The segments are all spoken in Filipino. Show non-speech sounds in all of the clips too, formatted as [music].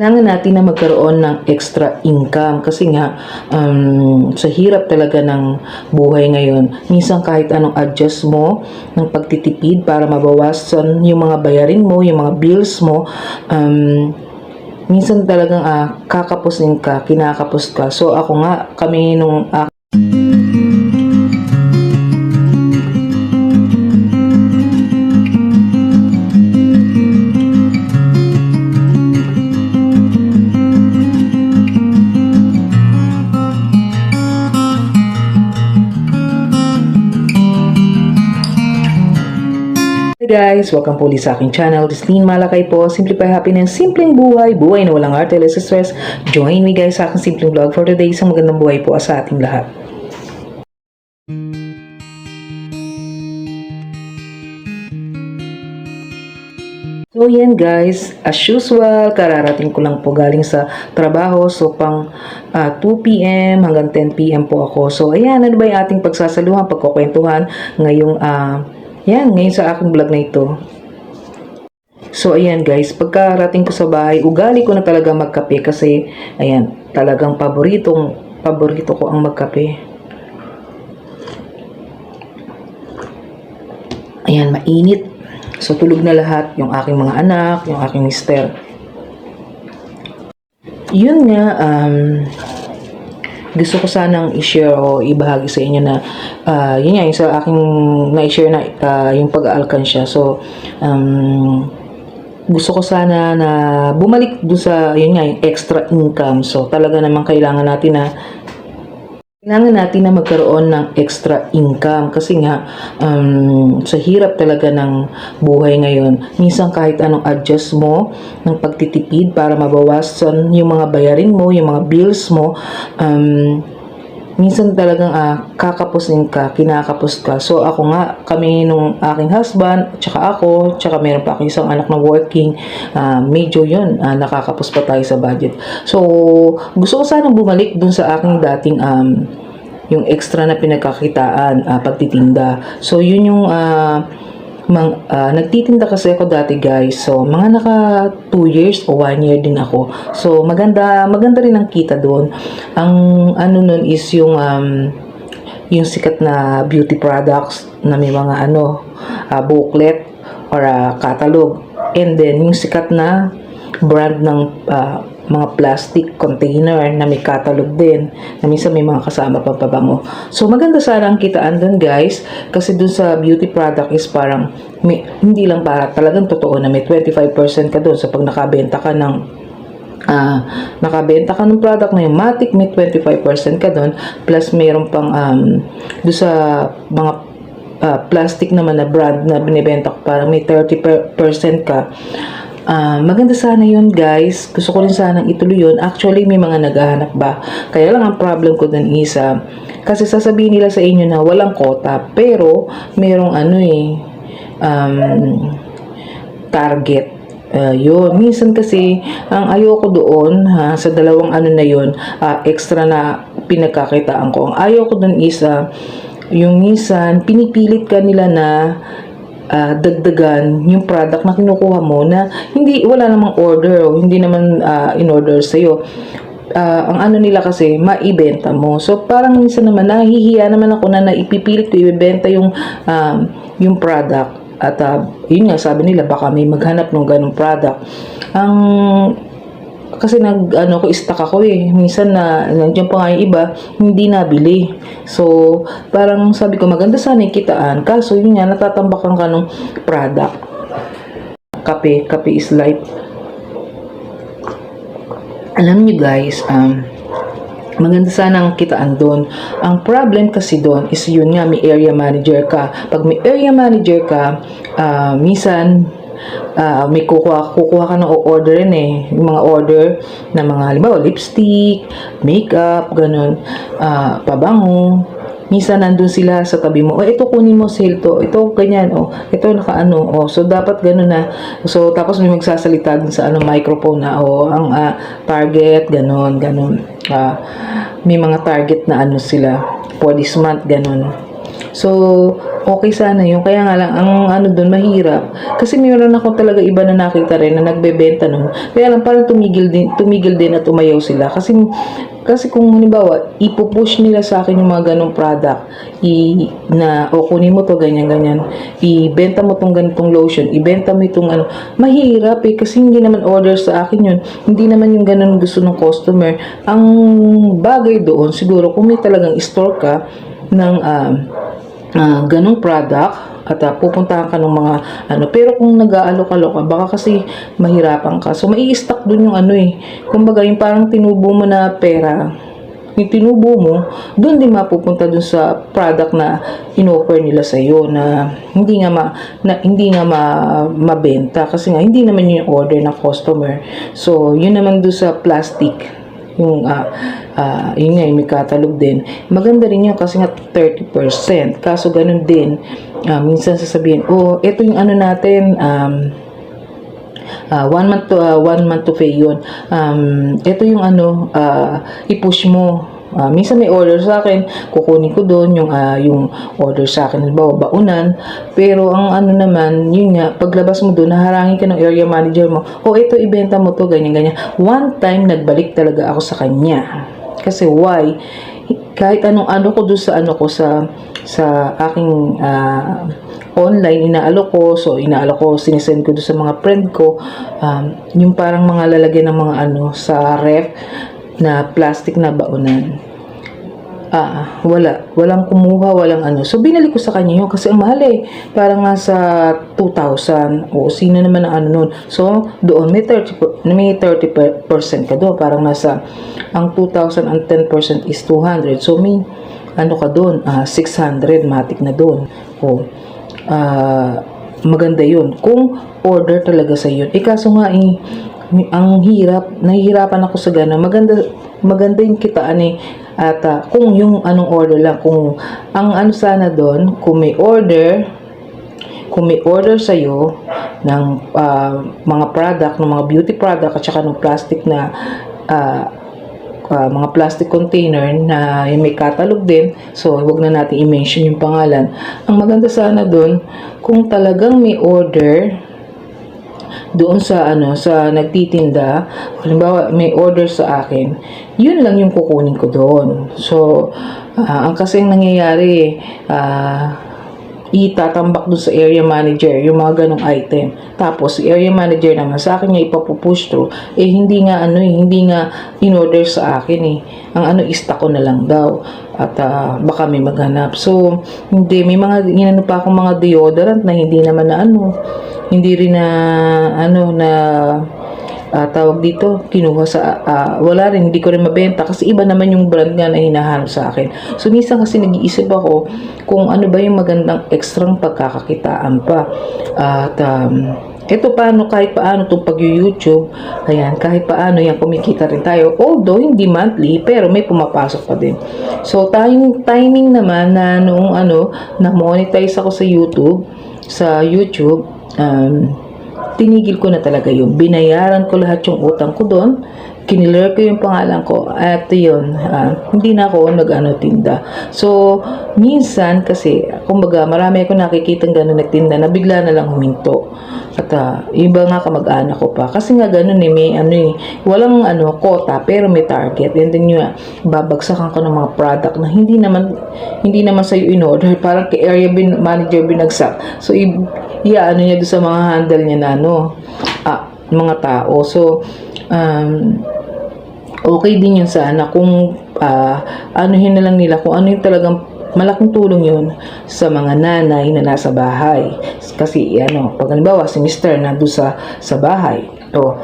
Kailangan natin na magkaroon ng extra income kasi nga um, sa hirap talaga ng buhay ngayon. Minsan kahit anong adjust mo ng pagtitipid para mabawasan yung mga bayarin mo, yung mga bills mo, um, minsan talagang ah, kakapusin ka, kinakapos ka. So ako nga, kami nung ah, guys! Welcome po ulit sa aking channel. Lean Malakay po. Simplify Happiness, simpleng buhay, buhay na walang arte, less stress. Join me guys sa aking simpleng vlog for today. Isang magandang buhay po sa ating lahat. So yan guys, as usual, kararating ko lang po galing sa trabaho. So pang ah, 2pm hanggang 10pm po ako. So ayan, ano ba yung ating pagsasaluhan, pagkukwentuhan ngayong, ah, yan, ngayon sa aking vlog na ito. So ayan guys, pagkarating ko sa bahay, ugali ko na talaga magkape kasi ayan, talagang paboritong paborito ko ang magkape. Ayan, mainit. So tulog na lahat yung aking mga anak, yung aking mister. Yun nga, um, gusto ko sanang i-share o ibahagi sa inyo na ah, yun nga, yung sa aking na-share na ah, yung pag-aalkansya. So, um, gusto ko sana na bumalik dun sa, yun nga, yung extra income. So, talaga namang kailangan natin na kailangan natin na magkaroon ng extra income kasi nga um, sa hirap talaga ng buhay ngayon. Minsan kahit anong adjust mo ng pagtitipid para mabawasan yung mga bayarin mo yung mga bills mo um, minsan talagang ah, kakapusin ka, kinakapos ka. So ako nga, kami nung aking husband, tsaka ako, tsaka meron pa akong isang anak na working, ah, medyo yun, ah, nakakapos pa tayo sa budget. So gusto ko sanang bumalik dun sa aking dating um, yung extra na pinagkakitaan, ah, pagtitinda. So yun yung ah, mang, ah, nagtitinda kasi ako dati guys. So, mga naka 2 years o 1 year din ako. So, maganda, maganda rin ang kita doon. Ang ano nun is yung um, yung sikat na beauty products na may mga ano, ah, booklet or ah, catalog. And then, yung sikat na brand ng ah, mga plastic container na may catalog din na minsan may mga kasama pang pabango. So maganda sana ang kitaan doon guys kasi doon sa beauty product is parang may, hindi lang para talagang totoo na may 25% ka doon sa pag nakabenta ka ng ah nakabenta ka ng product na yung Matic may 25% ka doon plus mayroon pang um, doon sa mga ah, plastic naman na brand na binibenta ko parang may 30% ka Ah, maganda sana yun guys. Gusto ko rin sanang ituloy yun. Actually, may mga naghahanap ba. Kaya lang ang problem ko dun isa. Kasi sasabihin nila sa inyo na walang kota. Pero, merong ano eh, um, target. Uh, yun. Minsan kasi, ang ayoko doon, ha, sa dalawang ano na yun, ah, extra na pinagkakitaan ko. Ang ayoko doon isa, yung minsan, pinipilit ka nila na ah, dagdagan yung product na kinukuha mo na hindi wala namang order o hindi naman ah, in order sa iyo. ang ano nila kasi maibenta mo. So parang minsan naman nahihiya naman ako na naipipilit ko ibebenta yung um, yung product at ah, yun nga sabi nila baka may maghanap ng ganong product. Ang kasi nag ano ko stuck ako eh. Minsan na nandiyan pa nga yung iba hindi nabili. So parang sabi ko maganda sana ikitaan kaso yun nga natatambakan ka ng product. Kape kape is life. Alam niyo guys um maganda sana ang kitaan doon. Ang problem kasi doon is yun nga, may area manager ka. Pag may area manager ka, ah, minsan, ah, may kukuha, kukuha ka ng order rin eh. Yung mga order na mga, halimbawa, lipstick, makeup, ganun, ah, pabango. Minsan nandun sila sa tabi mo, oh, ito kunin mo sale to, ito ganyan, oh, ito nakaano, oh, so dapat ganun na. So tapos may magsasalita dun sa ano microphone na, oh, ang ah, target, ganun, ganun. Ah, may mga target na ano sila for this month, ganun. So, okay sana yun. Kaya nga lang, ang ano doon, mahirap. Kasi mayroon ako talaga iba na nakita rin na nagbebenta nun. Kaya lang, parang tumigil din, tumigil din at umayaw sila. Kasi, kasi kung halimbawa, ipupush nila sa akin yung mga ganong product, i, na, o kunin mo to, ganyan, ganyan, ibenta mo tong ganitong lotion, ibenta mo itong ano, mahirap eh, kasi hindi naman order sa akin yun. Hindi naman yung ganon gusto ng customer. Ang bagay doon, siguro, kung may talagang store ka, ng um, ah, ganong product at ah, pupuntahan ka ng mga ano. Pero kung nag-aalok-alok ka baka kasi mahirapan ka. So mai stock dun yung ano eh. Kumbaga yung parang tinubo mo na pera yung tinubo mo doon din mapupunta dun sa product na inoffer nila sa iyo na hindi nga ma, na hindi nga ma, mabenta. Kasi nga hindi naman yun yung order ng customer. So yun naman doon sa plastic. Yung ah ah, yun nga may catalog din maganda rin yun kasi nga 30% kaso ganun din ah, minsan sasabihin oh ito yung ano natin um, ah, one month to ah, one month to pay yun um, ito yung ano ah, i-push mo Ah, minsan may order sa akin, kukunin ko doon yung ah, yung order sa akin, halimbawa baunan. Pero ang ano naman, yun nga, paglabas mo doon, naharangin ka ng area manager mo, oh ito ibenta mo to, ganyan ganyan. One time nagbalik talaga ako sa kanya. Kasi why? Kahit anong ano ko doon sa ano ko sa sa aking ah, online inaalok ko so inaalok ko sinesend ko doon sa mga friend ko um, yung parang mga lalagyan ng mga ano sa ref na plastic na baunan. Ah, wala. Walang kumuha, walang ano. So, binalik ko sa kanya yun kasi ang mahal eh. Parang nasa 2,000. O, sino naman ang ano nun. So, doon may 30, per- may 30% ka doon. Parang nasa, ang 2,000 and 10% is 200. So, may, ano ka doon, ah, 600, matik na doon. O, ah, maganda yun. Kung order talaga sa yun. Eh, kaso nga eh, ang hirap, nahihirapan ako sa gana. Maganda, maganda yung kitaan eh. At ah, kung yung anong order lang, kung ang ano sana doon, kung may order, kung may order sa'yo ng ah, mga product, ng mga beauty product at saka ng plastic na ah, ah, mga plastic container na yung may catalog din. So, huwag na natin i-mention yung pangalan. Ang maganda sana doon, kung talagang may order, doon sa ano sa nagtitinda halimbawa may order sa akin yun lang yung kukunin ko doon. So ah, ang kasing nangyayari ah itatambak doon sa area manager yung mga ganong item. Tapos si area manager naman sa akin niya ipapupush through. Eh hindi nga ano eh hindi nga in order sa akin eh. Ang ano stock ko na lang daw. At ah, baka may maghanap. So hindi may mga inano pa akong mga deodorant na hindi naman na ano hindi rin na ano na ah, tawag dito kinuha sa ah, wala rin hindi ko rin mabenta kasi iba naman yung brand nga na hinahanap sa akin. So minsan kasi nag-iisip ako kung ano ba yung magandang ekstrang pagkakakitaan pa. At um, ito paano kahit paano itong pag-YouTube ayan kahit paano yan kumikita rin tayo. Although hindi monthly pero may pumapasok pa din. So timing, timing naman na noong ano na monetize ako sa YouTube sa YouTube um, tinigil ko na talaga yun. Binayaran ko lahat yung utang ko doon. Kiniler ko yung pangalan ko. At yun, ah, hindi na ako nag-ano tinda. So, minsan kasi, kumbaga, marami ako nakikita gano'n nagtinda na bigla na lang huminto. At ah, iba nga kamag-anak ko pa. Kasi nga gano'n eh, may ano eh, walang ano, quota, pero may target. And then yun, babagsakan ko ng mga product na hindi naman, hindi naman sa'yo in order. [laughs] Parang kay area bin, manager binagsak. So, i, ano niya doon sa mga handle niya na ano, ah, mga tao. So, um, okay din yun sana kung ah, anuhin na lang nila kung ano yung talagang malaking tulong yun sa mga nanay na nasa bahay. Kasi ano, pag halimbawa si Mr. nandun sa, sa bahay, o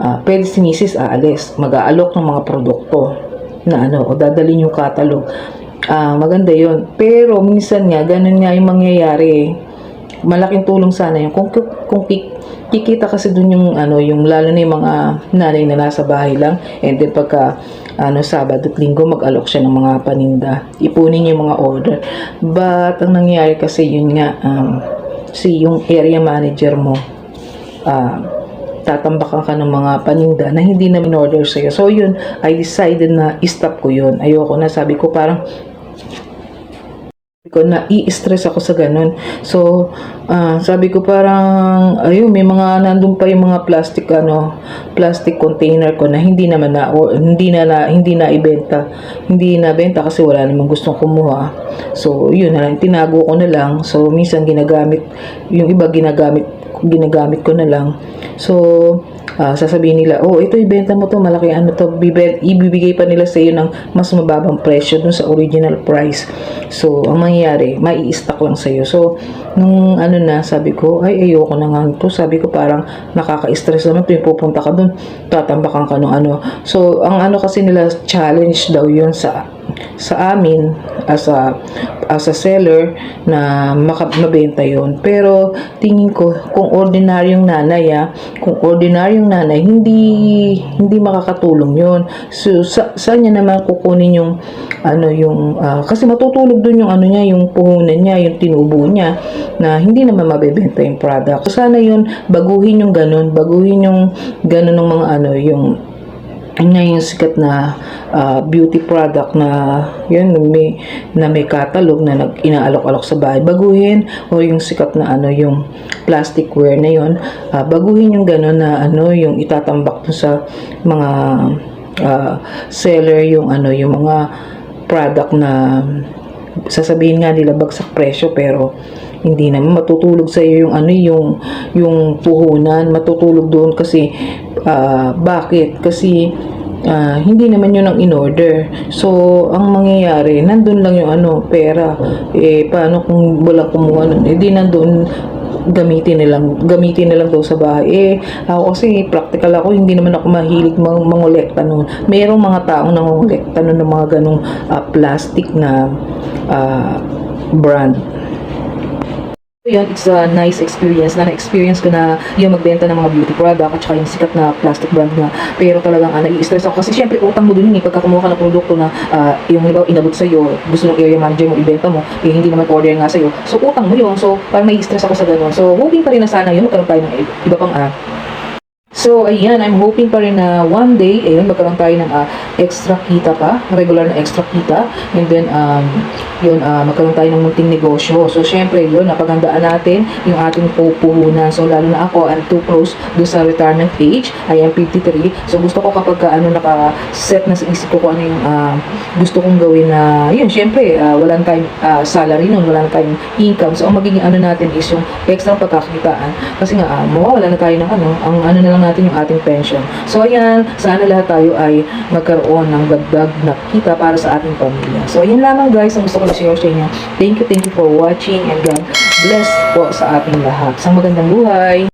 ah, pwede si Mrs. aalis, mag-aalok ng mga produkto na ano, o dadalhin yung catalog. Ah, maganda yun. Pero minsan nga, ganun nga yung mangyayari eh malaking tulong sana yun. Kung, kung ki- kikita kasi dun yung, ano, yung lalo na yung mga nanay na nasa bahay lang, and then pagka, ano, Sabado at Linggo, mag-alok siya ng mga paninda. Ipunin yung mga order. But, ang nangyayari kasi yun nga, um, si yung area manager mo, ah, tatambakan ka ng mga paninda na hindi na in-order sa'yo. So, yun, I decided na i-stop ko yun. Ayoko na, sabi ko parang, ko na i-stress ako sa ganun. So, ah, sabi ko parang, ayun, may mga nandun pa yung mga plastic, ano, plastic container ko na hindi naman na, o, hindi na, na, hindi na ibenta. Hindi na benta kasi wala namang gustong kumuha. So, yun na lang, tinago ko na lang. So, minsan ginagamit, yung iba ginagamit, ginagamit ko na lang. So, ah, sasabihin nila, oh, ito ibenta mo to, malaki ano to, ibibigay pa nila sa iyo ng mas mababang presyo dun sa original price. So, ang mangyayari, mai-stock lang sa iyo. So, nung ano na, sabi ko, ay, ayoko na nga to. Sabi ko, parang nakaka-stress naman pupunta ka dun, tatambakan ka nung ano. So, ang ano kasi nila, challenge daw yun sa sa amin as a as a seller na maka, mabenta yon pero tingin ko kung ordinaryong nanay ah, kung ordinaryong nanay hindi hindi makakatulong yon so sa, saan niya naman kukunin yung ano yung ah, kasi matutulog dun yung ano niya yung puhunan niya yung tinubo niya na hindi naman mabebenta yung product. So sana yun baguhin yung ganun baguhin yung ganun ng mga ano yung yun nga yung sikat na ah, beauty product na yun may na may catalog na nag inaalok-alok sa bahay. Baguhin o yung sikat na ano yung plasticware na yun ah, baguhin yung gano'n na ano yung itatambak mo sa mga ah, seller yung ano yung mga product na sasabihin nga nila bagsak presyo pero hindi naman. Matutulog sa iyo yung ano yung yung puhunan. Matutulog doon kasi ah, bakit? Kasi ah, hindi naman yun ang in-order. So ang mangyayari nandun lang yung ano pera. Eh paano kung wala kumuha nun? Eh di nandun gamitin nilang gamitin nilang daw sa bahay. Eh ako kasi practical ako hindi naman ako mahilig mang mangolekta noon merong mga taong nangongolekta noon ng mga ganong ah, plastic na ah, brand yun, it's a nice experience. Na na-experience ko na yung magbenta ng mga beauty product at saka yung sikat na plastic brand na pero talagang uh, nai-stress ako. Kasi syempre utang mo dun yun eh. Pagka kumuha ka ng produkto na ah, yung halimbawa inabot sa'yo gusto ng area manager mo ibenta mo eh hindi naman order nga sa'yo. So utang mo yun. So parang nai-stress ako sa ganun. So hoping pa rin na sana yun magkaroon tayo ng i- iba pang ah, So, ayan, I'm hoping pa rin na one day, ayun, magkaroon tayo ng ah, extra kita pa, regular na extra kita, and then, um, yun, ah, magkaroon tayo ng munting negosyo. So, syempre, yun, napagandaan natin yung ating pupuhunan. So, lalo na ako, I'm too close doon sa retirement age. I am 53. So, gusto ko kapag ka, ano, naka-set na sa isip ko kung ano yung ah, gusto kong gawin na, yun, syempre, ah, wala na tayong ah, salary nun, wala na tayong income. So, ang magiging ano natin is yung extra pagkakitaan. Kasi nga, ah, mawawala na tayo ng ano, ang ano na lang natin yung ating pension. So, ayan, sana lahat tayo ay magkaroon ng dagdag na kita para sa ating pamilya. So, ayan lamang guys, ang gusto ko i-share sa inyo. Thank you, thank you for watching and God bless po sa ating lahat. Sa magandang buhay!